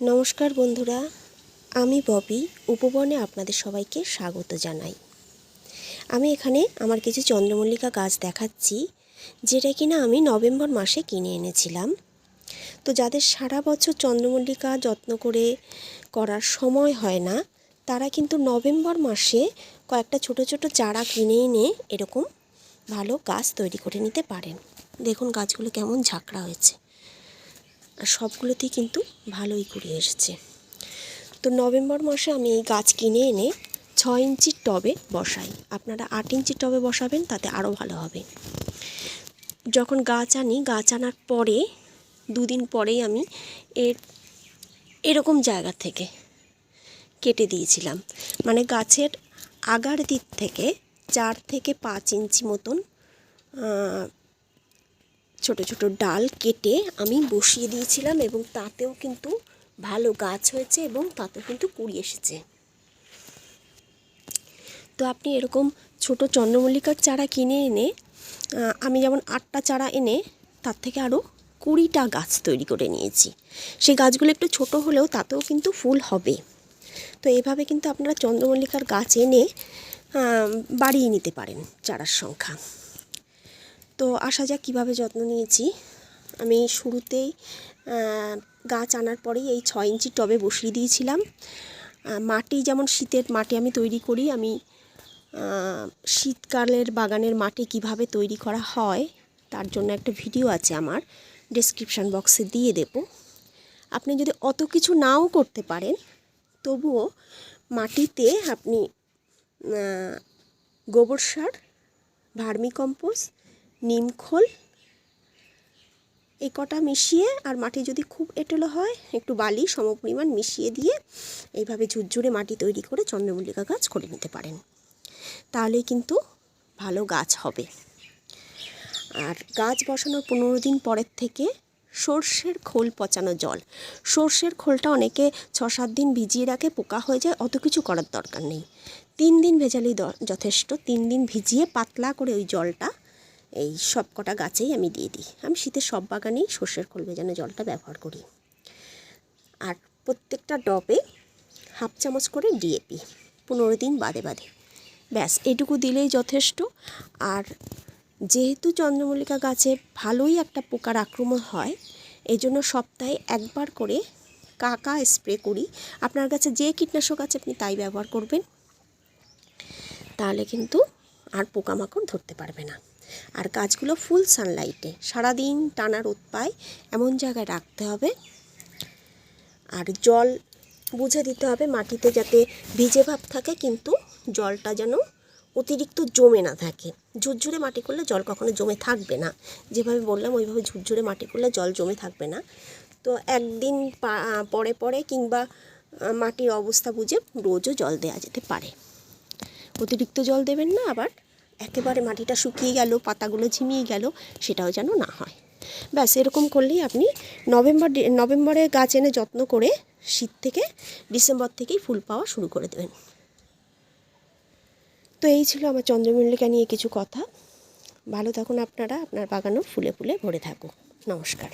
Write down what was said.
নমস্কার বন্ধুরা, আমি ববি, উপবনে আপনাদের সবাইকে স্বাগত জানাই। আমি এখানে আমার কিছু চন্দ্রমল্লিকা গাছ দেখাচ্ছি, যেটা কিনা আমি নভেম্বর মাসে কিনে এনেছিলাম। তো যাদের সারা বছর চন্দ্রমল্লিকা যত্ন করে করার সময় হয় না, তারা কিন্তু নভেম্বর মাসে কয়েকটা ছোট ছোট চারা কিনে এনে এরকম ভালো গাছ তৈরি করে নিতে পারেন। দেখুন গাছগুলো কেমন ঝাঁকড়া হয়েছে। আর সবগুলোতেই কিন্তু ভালোই কুড়ি এসেছে। তো নভেম্বর মাসে আমি এই গাছ কিনে এনে ছ ইঞ্চির টবে বসাই। আপনারা আট ইঞ্চির টবে বসাবেন, তাতে আরও ভালো হবে। যখন গাছ আনি, গাছ আনার পরে, দুদিন পরেই আমি এর এরকম জায়গা থেকে কেটে দিয়েছিলাম। মানে গাছের আগার দিক থেকে চার থেকে পাঁচ ইঞ্চি মতন ছোট ছোট ডাল কেটে আমি বসিয়ে দিয়েছিলাম এবং তাতেও কিন্তু ভালো গাছ হয়েছে এবং তাতেও কিন্তু কুড়ি এসেছে। তো আপনি এরকম ছোট চন্দ্রমল্লিকার চারা কিনে এনে আমি যেমন আটটা চারা এনে তার থেকে আরও কুড়িটা গাছ তৈরি করে নিয়েছি। সেই গাছগুলো একটু ছোট হলেও তাতেও কিন্তু ফুল হবে। তো এভাবে কিন্তু আপনারা চন্দ্রমল্লিকার গাছ এনে বাড়িয়ে নিতে পারেন চারার সংখ্যা। তো আসা যাক কীভাবে যত্ন নিয়েছি। আমি শুরুতেই গাছ আনার পরেই এই ছ ইঞ্চি টবে বসিয়ে দিয়েছিলাম। মাটি যেমন শীতের মাটি আমি তৈরি করি, আমি শীতকালের বাগানের মাটি কীভাবে তৈরি করা হয়, তার জন্য একটা ভিডিও আছে আমার ডেসক্রিপশান বক্সে দিয়ে দেব। আপনি যদি অত কিছু নাও করতে পারেন, তবুও মাটিতে আপনি গোবর সার ভার্মি কম্পোস্ট নিমখোল এই কটা মিশিয়ে, আর মাটি যদি খুব এঁটেলো হয়, একটু বালি সমপরিমাণ মিশিয়ে দিয়ে এইভাবে ঝুরঝুরে মাটি তৈরি করে চন্দ্রমল্লিকা গাছ করে নিতে পারেন। তাহলে কিন্তু ভালো গাছ হবে। আর গাছ বসানোর পনেরো দিন পরের থেকে সর্ষের খোল পচানো জল। সর্ষের খোলটা অনেকে ছ সাত দিন ভিজিয়ে রাখে, পোকা হয়ে যায়, অত কিছু করার দরকার নেই। তিন দিন ভেজালেই যথেষ্ট। তিন দিন ভিজিয়ে পাতলা করে ওই জলটা এই সব কটা গাছেই আমি দিয়ে দিই। আমি শীতের সব বাগানেই সর্ষের খোল ভেজানো জলটা ব্যবহার করি। আর প্রত্যেকটা ডবে হাফ চামচ করে ডিএপি পনেরো দিন বাদে বাদে। ব্যাস, এটুকু দিলেই যথেষ্ট। আর যেহেতু চন্দ্রমল্লিকা গাছে ভালোই একটা পোকার আক্রমণ হয় এই জন্য সপ্তাহে একবার করে কাকা স্প্রে করি। আপনার কাছে যে কীটনাশক আছে আপনি তাই ব্যবহার করবেন। তাহলে কিন্তু আর পোকামাকড় ধরতে পারবে না। আর গাছগুলো ফুল সানলাইটে সারাদিন টানা রোদ পায়, এমন জায়গায় রাখতে হবে। আর জল বুঝে দিতে হবে মাটিতে যাতে ভিজে ভাব থাকে, কিন্তু জলটা যেন অতিরিক্ত জমে না থাকে। ঝুরঝুরে মাটি করলে জল কখনো জমে থাকবে না। যেভাবে বললাম, ওইভাবে ঝুরঝুরে মাটি করলে জল জমে থাকবে না। তো একদিন পরে পরে কিংবা মাটির অবস্থা বুঝে রোজও জল দেওয়া যেতে পারে। অতিরিক্ত জল দেবেন না আবার। একেবারে মাটিটা শুকিয়ে গেল, পাতাগুলো ঝিমিয়ে গেল, সেটাও যেন না হয়। ব্যাস, এরকম করলেই আপনি নভেম্বর নভেম্বরে গাছ এনে যত্ন করে শীত থেকে ডিসেম্বর থেকেই ফুল পাওয়া শুরু করে দেবেন। তো এই ছিল আমার চন্দ্রমল্লিকা নিয়ে কিছু কথা। ভালো থাকুন আপনারা, আপনার বাগানও ফুলে ফুলে ভরে থাকুক। নমস্কার।